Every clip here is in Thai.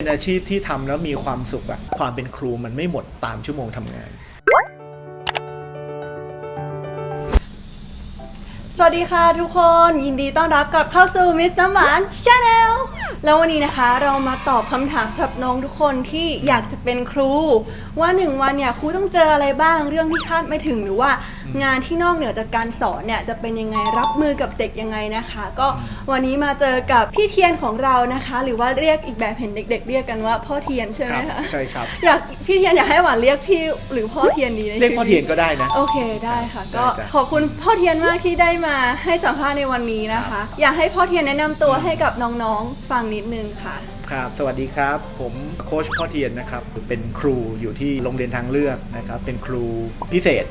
เป็นอาชีพที่ทำแล้วมีความสุขอะความเป็นครูมันไม่หมดตามชั่วโมงทำงาน สวัสดีค่ะทุกคนยินดีต้อนรับกลับเข้าสู่มิสน้ำหวานชาแนลแล้ววันนี้นะคะเรามาตอบคำถามสำหรับน้องทุกคนที่อยากจะเป็นครู ว่าหนึ่งวันเนี่ยครูต้องเจออะไรบ้างเรื่องที่คาดไม่ถึงหรือว่างานที่นอกเหนือจากการสอนเนี่ยจะเป็นยังไงรับมือกับเด็กยังไงนะคะ ก็วันนี้มาเจอกับพี่เทียนของเรานะคะ หรือว่าเรียกอีกแบบเห็นเด็ก ๆ เรียกกันว่าพ่อเทียนใช่ไหมครัคะใช่ครับ อยากพี่เทียนอยากให้หวานเรียกพี่หรือพ่อเทียนดีในเรียกพ่อชีวิตเทียนก็ได้นะ โอเคได้ค่ะ ก็ได้จ้ะ ขอบคุณพ่อเทียนมากที่ได้มาให้สัมภาษณ์ในวันนี้นะคะ อยากให้พ่อเทียนแนะนำตัวให้กับน้องๆ ฟังนิดนึงค่ะ ครับ สวัสดีครับ ผมโค้ชพ่อเทียนนะครับ เป็นครูอยู่ที่โรงเรียนทางเลือกนะครับ เป็นครูพิเศษ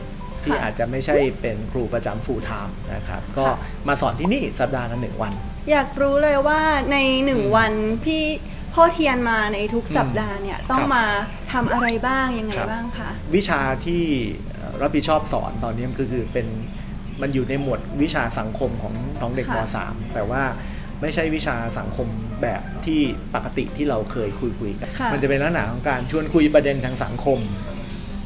ที่ค่ะอาจจะไม่ใช่เป็นครูประจำฟูลไทม์นะครับ ก็ค่ะมาสอนที่นี่สัปดาห์ละหนึ่งวัน อยากรู้เลยว่าในหนึ่งอืมวันพี่พ่อเทียนมาในทุกอืมสัปดาห์เนี่ยต้องครับมาทำอะไรบ้างยังไงครับ บ้างคะ วิชาที่เอ่อรับผิดชอบสอนตอนนี้ก็คือเป็น มันอยู่ในหมวดวิชาสังคมของน้องเด็กม .3 แต่ว่าไม่ใช่วิชาสังคมแบบที่ปกติที่เราเคยคุยคุยๆกัน ค่ะ มันจะเป็นลักษณะของการชวนคุยประเด็นทางสังคม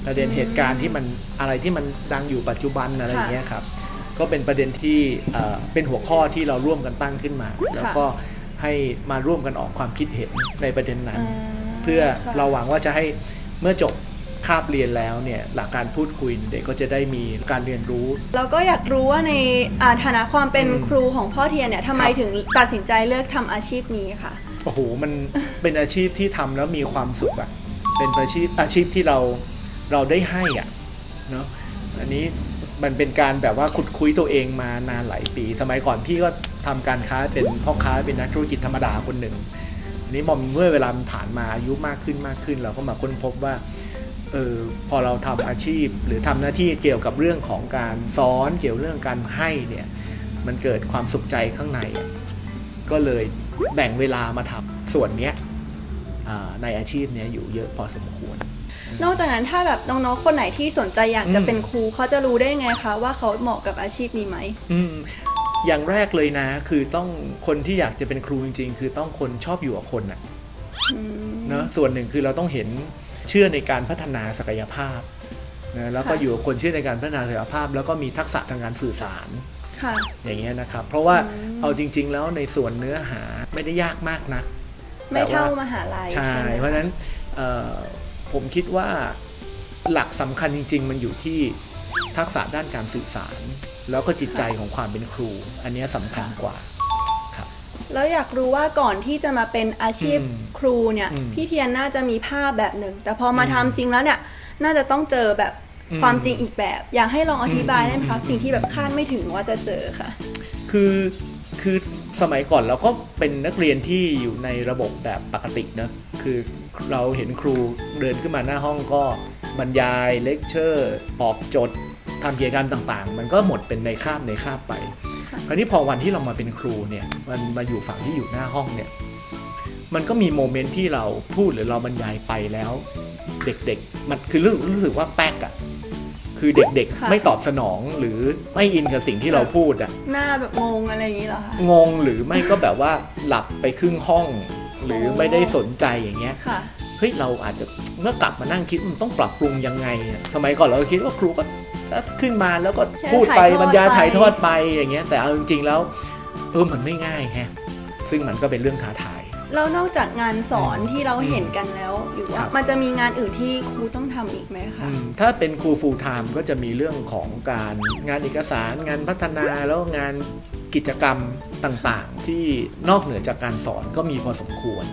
ประเด็นเหตุการณ์ที่มันอะไรที่มันดังอยู่ปัจจุบันอะไรอย่างเงี้ยครับ ก็เป็นประเด็นที่เอ่อเป็นหัวข้อที่เราร่วมกันตั้งขึ้นมา แล้วก็ให้มาร่วมกันออกความคิดเห็นในประเด็นนั้นาเพื่อค่ะเราหวังว่าจะให้เมื่อจบ คาบเรียนแล้วเนี่ยหลักการพูดคุยเด็กก็จะได้มีการเรียนรู้ เราก็อยากรู้ว่าในอ่าฐานะความเป็นอืมครูของพ่อเทียนเนี่ยทำไมครับ ถึงตัดสินใจเลือกทำอาชีพนี้ค่ะ โอ้โหมันเป็นอาชีพที่ทำแล้วมีความสุขอะเป็นอาชีพอาชีพที่เราเราได้ให้อะเนาะอันนี้มันเป็นการแบบว่าขุดคุยตัวเองมานานหลายปี สมัยก่อนพี่ก็ทำการค้าเป็นพ่อค้าเป็นนักธุรกิจธรรมดาคนหนึ่งอันนี้มอมเมื่อเวลามันผ่านมาอายุมากขึ้นมากขึ้น เราก็มาค้นพบว่า เออพอเราทำอาชีพ หรือทำหน้าที่เกี่ยวกับเรื่องของการสอนเกี่ยวเรื่องการให้เนี่ยมันเกิดความสุขใจข้างในอะก็เลยแบ่งเวลามาทำส่วนเนี้ยอ่าในอาชีพเนี้ยอยู่เยอะพอสมควร นอกจากนั้นถ้าแบบน้องๆคนไหนที่สนใจอยากจะอืมเป็นครูเขาจะรู้ได้ไงคะว่าเขาเหมาะกับอาชีพนี้ไหมอืมอย่างแรกเลยนะ คือต้องคนที่อยากจะเป็นครูจริง ๆ คือต้องคนชอบอยู่กับคนอะอืมเนอะส่วนหนึ่งคือเราต้องเห็น เชื่อในการพัฒนาศักยภาพนะแล้วก็ค่ะอยู่กับคนเชื่อในการพัฒนาศักยภาพ แล้วก็มีทักษะทางการสื่อสารค่ะอย่างเงี้ยนะครับ เพราะว่าอืมเอาจริง ๆ แล้วในส่วนเนื้อหาไม่ได้ยากมากนักไม่เท่าแต่ว่มหาลัยใช่ใช่ไหมเพราะฉะนั้นเอ่อผมคิดว่าหลักสำคัญจริง ๆ มันอยู่ที่ทักษะด้านการสื่อสาร แล้วก็จิตใจของความเป็นครู อันเนี้ยสำคัญกว่าครับ แล้วอยากรู้ว่าก่อนที่จะมาเป็นอาชีพอืมครูเนี่ย อืมพี่เทียนน่าจะมีภาพแบบหนึ่ง แต่พอมาอืมทำจริงแล้วเนี่ย น่าจะต้องเจอแบบอืมความจริงอีกแบบ อยากให้ลองอธิบายอืมได้ไหมคะอืม สิ่งที่แบบคาดไม่ถึงว่าจะเจอค่ะ คือคือสมัยก่อนเราก็เป็นนักเรียนที่อยู่ในระบบแบบปกติเนอะคือเราเห็นครูเดินขึ้นมาหน้าห้องก็บรรยายเลคเชอร์ออกจดทำกิจกรรมต่างๆ มันก็หมดเป็นในคาบในคาบไปค่ะค ราวนี้พอวันที่เรามาเป็นครูเนี่ยมันมาอยู่ฝั่งที่อยู่หน้าห้องเนี่ยมันก็มีโมเมนต์ที่เราพูดหรือเราบรรยายไปแล้ว เด็กๆ มันคือรู้รู้สึกว่าแป๊กอะคือเด็กค่ะๆไม่ตอบสนองหรือไม่อินกับสิ่งที่เราพูดอะหน้าแบบงงอะไรอย่างนี้เหรอคะงงหรือไม่ก็แบบว่าหลับไปครึ่งห้อง หรือโอ้ไม่ได้สนใจอย่างเงี้ยค่ะเฮ้ยเราอาจจะเมื่อกลับมานั่งคิดมันต้องปรับปรุงยังไงอะสมัยก่อนเราก็คิดว่าครูก็ จะขึ้นมาแล้วก็แค่พูดไปถ่ายทอดบรรยายไปถ่ายทอดไปอย่างเงี้ยแต่เอาจริงๆแล้วเออมันไม่ง่ายแฮะซึ่งมันก็เป็นเรื่องท้าทายแล้วนอกจากงานสอนอืมที่เราเห็นกันแล้ว หรือคว่ารับมันจะมีงานอื่นที่ครูต้องทำอีกไหมคะอืมถ้าเป็นครูฟูลไทม์ก็จะมีเรื่องของการงานเอกสารงานพัฒนาแล้วงานกิจกรรมต่างๆ ที่นอกเหนือจากการสอนก็มีพอสมควร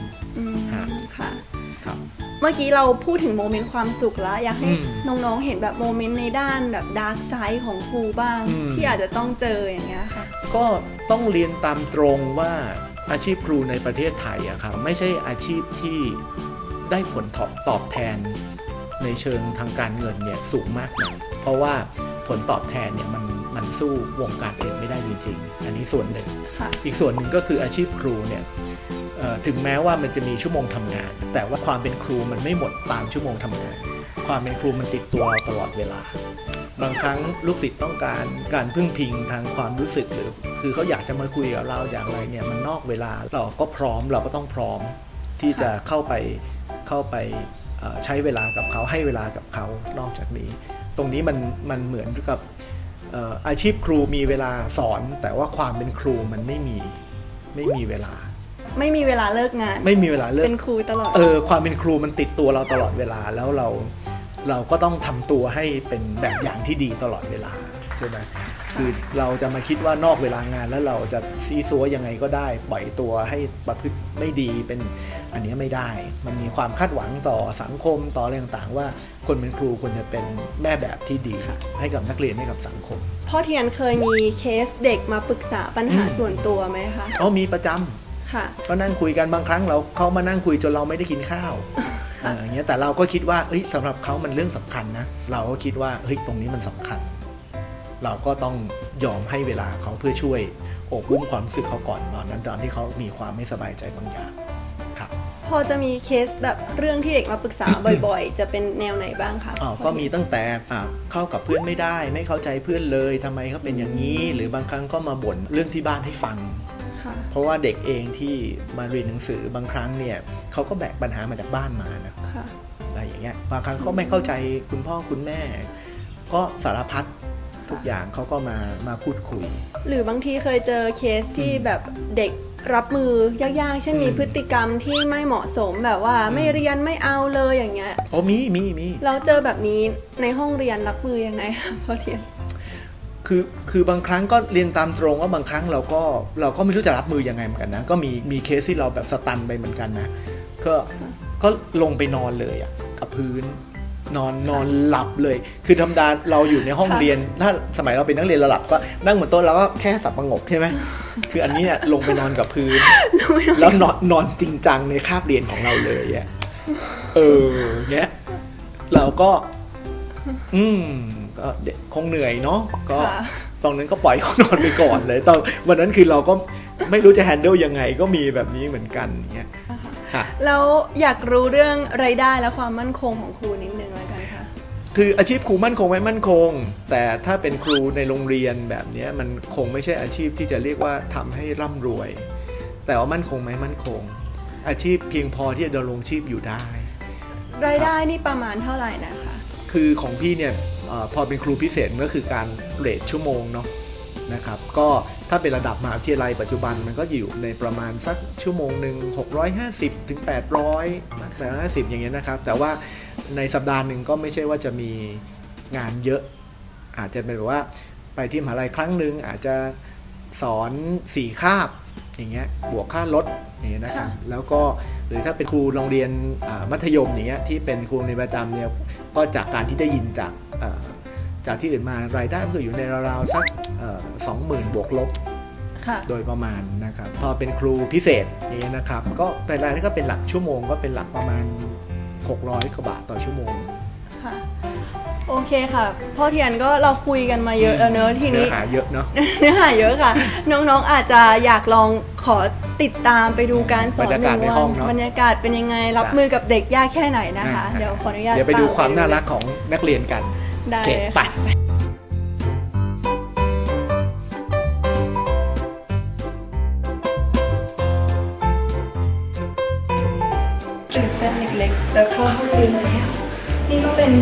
เมื่อกี้เราพูดถึงโมเมนต์ความสุขแล้ว อยากให้อืมน้องๆเห็นแบบโมเมนต์ในด้านแบบดาร์กไซด์ของครูบ้างอืมที่อาจจะต้องเจออย่างเงี้ยค่ะ ก็ต้องเรียนตามตรงว่าอาชีพครูในประเทศไทยอะครับไม่ใช่อาชีพที่ได้ผลตอบตอบแทนในเชิงทางการเงินเนี่ยสูงมากนะเพราะว่าผลตอบแทนเนี่ยมันมันสู้วงการอื่นไม่ได้จริงๆ อันนี้ส่วนหนึ่งค่ะอีกส่วนหนึ่งก็คืออาชีพครูเนี่ยเอ่อ ถึงแม้ว่ามันจะมีชั่วโมงทำงาน แต่ว่าความเป็นครูมันไม่หมดตามชั่วโมงทำงาน ความเป็นครูมันติดตัวเราตลอดเวลา บางครั้งลูกศิษย์ต้องการการพึ่งพิงทางความรู้สึกหรือ คือเขาอยากจะมาคุยกับเราอย่างไรเนี่ยมันนอกเวลาเราก็พร้อมเราก็ต้องพร้อมที่จะเข้าไปเข้าไปใช้เวลากับเขาให้เวลากับเขานอกจากนี้ ตรงนี้มันมันเหมือนกับอาชีพครูมีเวลาสอน แต่ว่าความเป็นครูมันไม่มีไม่มีเวลา ไม่มีเวลาเลิกงาน ไม่มีเวลาเลิก เป็นครูตลอด เออ ความเป็นครูมันติดตัวเราตลอดเวลาแล้วเราเราก็ต้องทำตัวให้เป็นแบบอย่างที่ดีตลอดเวลาใช่ไหมคือเราจะมาคิดว่านอกเวลางานแล้วเราจะซีซัวยังไงก็ได้ ปล่อยตัวให้ประพฤติไม่ดีเป็นอันเนี้ยไม่ได้ มันมีความคาดหวังต่อสังคมต่ออะไรต่างๆ ว่าคนเป็นครูควรจะเป็นแม่แบบที่ดี ให้กับนักเรียนให้กับสังคมพ่อเทียนเคยมีเคสเด็กมาปรึกษาปัญหาอืมส่วนตัวไหมคะเอามีประจำ ค่ะ ก็นั่งคุยกันบางครั้งเราเขามานั่งคุยจนเราไม่ได้กินข้าวเอออย่างเงี้ยแต่เราก็คิดว่าเอ้ยสำหรับเขามันเรื่องสำคัญนะเราก็คิดว่าเฮ้ยตรงนี้มันสำคัญ เราก็ต้องยอมให้เวลาเขาเพื่อช่วยโอบอุ้มความรู้สึกเขาก่อนตอนนั้นตอนที่เขามีความไม่สบายใจบางอย่างครับพอจะมีเคสแบบเรื่องที่เด็กมาปรึกษาบ่อยๆ จะเป็นแนวไหนบ้างคะอ้าวก็มีตั้งแต่อ่าเข้ากับเพื่อนไม่ได้ ไม่เข้าใจเพื่อนเลยทำไมเขาเป็นอย่างนี้ หรือบางครั้งก็มาบ่นเรื่องที่บ้านให้ฟังค่ะ เพราะว่าเด็กเองที่มาเรียนหนังสือบางครั้งเนี่ยเขาก็แบกปัญหามาจากบ้านมานะค่ะอะไรอย่างเงี้ยบางครั้งเขาไม่เข้าใจคุณพ่อคุณแม่ ก็สารพัดทุกอย่างเขาก็มามาพูดคุย หรือบางทีเคยเจอเคสที่แบบเด็กรับมือยากๆ เช่นมีอืมพฤติกรรมที่ไม่เหมาะสมแบบว่าไม่เรียนไม่เอาเลยอย่างเงี้ย โอ้มีมีมี เราเจอแบบนี้ในห้องเรียนรับมือยังไงคะพ่อเทียน คือคือบางครั้งก็เรียนตามตรงว่าบางครั้งเราก็เราก็ไม่รู้จะรับมือยังไงเหมือนกันนะ ก็มีมีเคสที่เราแบบสตันไปเหมือนกันนะ ก็ก็ลงไปนอนเลยอะกับพื้นนอนนอนหลับเลย คือธรรมดาเราอยู่ในห้องค่ะเรียน ถ้าสมัยเราเป็นนักเรียนเราหลับก็นั่งบนโต๊ะเราก็แค่สับประงกใช่ไหมคืออันนี้เนี่ยลงไปนอนกับพื้น แล้วนอนนอนจริงจังในคาบเรียนของเราเลยอะเออเนี้ยเราก็ อืม ก็เด็กคงเหนื่อยเนาะก็ค่ะตอนนั้นก็ปล่อยเขานอนไปก่อนเลยตอนวันนั้นคือเราก็ไม่รู้จะแฮนเดิลยังไงก็มีแบบนี้เหมือนกันเนี้ยค่ะแล้วอยากรู้เรื่องรายได้และความมั่นคงของครูนิดนึงแล้วกันค่ะคืออาชีพครูมั่นคงไม่มั่นคง แต่ถ้าเป็นครูในโรงเรียนแบบเนี้ยมันคงไม่ใช่อาชีพที่จะเรียกว่าทำให้ร่ำรวย แต่ว่ามั่นคงไหมมั่นคง อาชีพเพียงพอที่จะดำรงชีพอยู่ได้ รายได้นี่ประมาณเท่าไหร่นะคะคือของพี่เนี่ยเอพอเป็นครูพิเศษก็คือการเรทชั่วโมงเนาะนะครับก็ถ้าเป็นระดับมหาวิทยาลัยปัจจุบันมันก็อยู่ในประมาณสักชั่วโมงหนึ่ง650 ถึง 800 850 อย่างเงี้ยนะครับ แต่ว่าในสัปดาห์หนึ่งก็ไม่ใช่ว่าจะมีงานเยอะ อาจจะเป็นแบบว่าไปที่มหาลัยครั้งหนึ่งอาจจะสอนสี่คาบอย่างเงี้ยบวกค่ารถอย่างเงี้ยนะครับแล้วก็หรือถ้าเป็นครูโรงเรียนมัธยมอย่างเงี้ยที่เป็นครูในประจำเนี่ย ก็จากการที่ได้ยินจากเอ่อจากที่อื่นมารายได้มันก็อยู่ในราวๆสักสองหมื่นบวกลบค่ะโดยประมาณนะครับพอเป็นครูพิเศษอย่างเงี้ยนะครับ ก็รายได้นี่ก็เป็นหลักชั่วโมงก็เป็นหลักประมาณ 600กว่าบาทต่อชั่วโมงค่ะ โอเคค่ะ พ่อเทียนก็เราคุยกันมาเยอะแล้วเนอะทีเนื้นี้อหาเยอะเนาะ เนื้อหาเยอะค่ะ น้องๆอาจจะอยากลองขอติดตามไปดูการสอนบรรยากาศในห้องเนอะบรรยากาศเป็นยังไงรับจ้ะมือกับเด็กยากแค่ไหนนะคะ อ่า เดี๋ยวขออนุญาตเดี๋ยวไปดูตความน่ารักของนักเรียนกันได้โอเคเลยไป ค่ะตื่นเต้นเล็กๆแล้วเข้าห้องเรียนแล้ว นี่ก็เป็น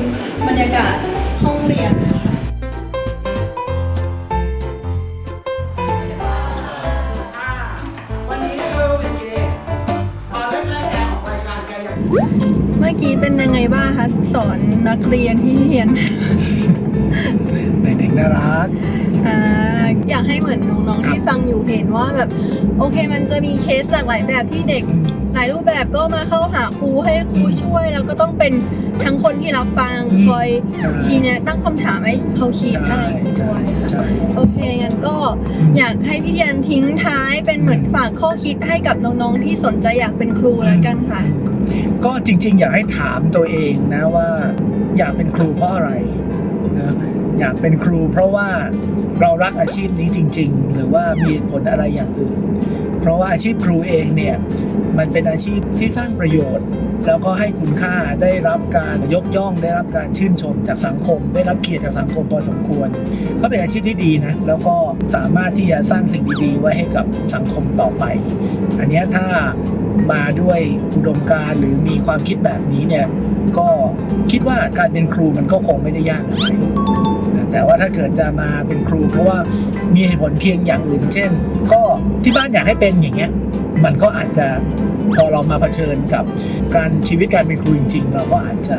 บรรยากาศห้องเรียนนะคะวันนี้เราเป็นเกย์ตอนแรกๆแกออกรายการแกยังเมื่อกี้เป็นยังไงบ้างคะสอนนักเรียนที่เรียน เด็กๆน่ารัก อ่าอยากให้เหมือนน้องๆที่ฟังอยู่เห็นว่าแบบ โอเคมันจะมีเคสหลากหลายแบบที่เด็ก หลายรูปแบบก็มาเข้าหาครูให้ครูช่วย แล้วก็ต้องเป็นทั้งคนที่รับฟังอืมคอยใช่ชี้แนะตั้งคำถามให้เขาคิดอะไรอย่างเงี้ยด้วยใช่โอเคงั้นก็อยากให้พี่เทียนทิ้งท้ายเป็นเหมือนฝากข้อคิดให้กับน้องๆที่สนใจอยากเป็นครูแล้วกันค่ะ ก็จริง ๆ อยากให้ถามตัวเองนะว่าอยากเป็นครูเพราะอะไรนะอยากเป็นครูเพราะว่าเรารักอาชีพนี้จริง ๆ หรือว่ามีเหตุผลอะไรอย่างอื่น เพราะว่าอาชีพครูเองเนี่ยมันเป็นอาชีพที่สร้างประโยชน์ แล้วก็ให้คุณค่าได้รับการยกย่อง ได้รับการชื่นชมจากสังคม ได้รับเกียรติจากสังคมพอสมควร ก็เป็นอาชีพที่ดีนะแล้วก็สามารถที่จะสร้างสิ่งดีๆไว้ให้กับสังคมต่อไป อันนี้ถ้ามาด้วยอุดมการหรือมีความคิดแบบนี้เนี่ยก็คิดว่าการเป็นครูมันก็คงไม่ได้ยากอะไร แต่ว่าถ้าเกิดจะมาเป็นครู เพราะว่ามีเหตุผลเพียงอย่างอื่น เช่น ก็ที่บ้านอยากให้เป็นอย่างเงี้ย มันก็อาจจะพอเรามาเผชิญกับการชีวิตการเป็นครูจริง ๆ เราก็อาจจะ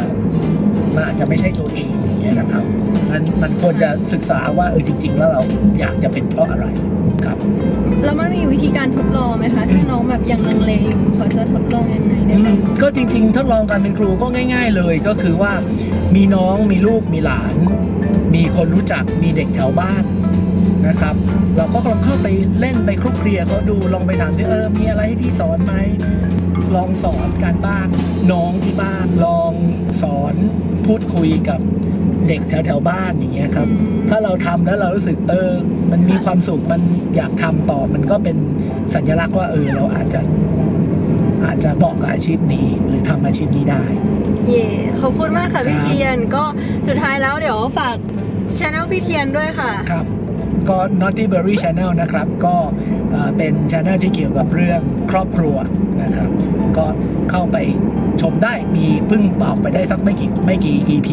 มันอาจจะไม่ใช่ตัวเองอย่างเงี้ยนะครับมันมันควรจะศึกษาว่าเออจริง ๆ แล้วเราอยากจะเป็นเพราะอะไรครับแล้วมันมีวิธีการทดลองไหมคะอืมถ้าน้องแบบยังลังเลอยู่พอจะทดลองยังไงได้อืบ้างมก็จริง ๆ ทดลองการเป็นครูก็ง่าย ๆ เลยก็คือว่ามีน้องมีลูกมีหลาน มีคนรู้จักมีเด็กแถวบ้านนะครับ เราก็ลองเข้าไปเล่นไปคลุกเคลียเขาดูลองไปถามที่เออมีอะไรให้พี่สอนไหมลองสอนการบ้านน้องที่บ้านลองสอนพูดคุยกับเด็กแถวแถวบ้านอย่างเงี้ยครับ ถ้าเราทำแล้วเรารู้สึกเออ มันมีความสุขมันอยากทำต่อมันก็เป็นสัญลักษณ์ว่าเออเราอาจจะอาจจะเหมาะกับอาชีพนี้หรือทำอาชีพนี้ได้ เย่ขอบคุณมากค่ะพี่ครับเทียน ก็สุดท้ายแล้วเดี๋ยวฝากช anel พี่เทียนด้วยค่ะ ครับ ก็ Naughty Berry Channel นะครับ ก็เอ่อเป็นช anel ที่เกี่ยวกับเรื่องครอบครัวนะครับ ก็เข้าไปชมได้มีเพิ่งออกไปได้สักไม่กี่ไม่กี่ EP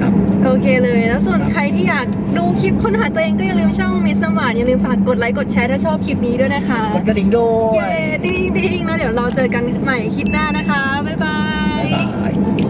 ครับ โอเคเลยแล้วส่วนใครที่อยากดูคลิปค้นหาตัวเองก็อย่าลืมช่องมิสมานอย่าลืมฝากกดไลค์กดแชร์ถ้าชอบคลิปนี้ด้วยนะคะกดกระดิ่งด้วเย้ยดิ้งดิ้งแล้วเดี๋ยวเราเจอกันใหม่คลิปหน้านะคะ บ๊ายบาบ๊ายยบาย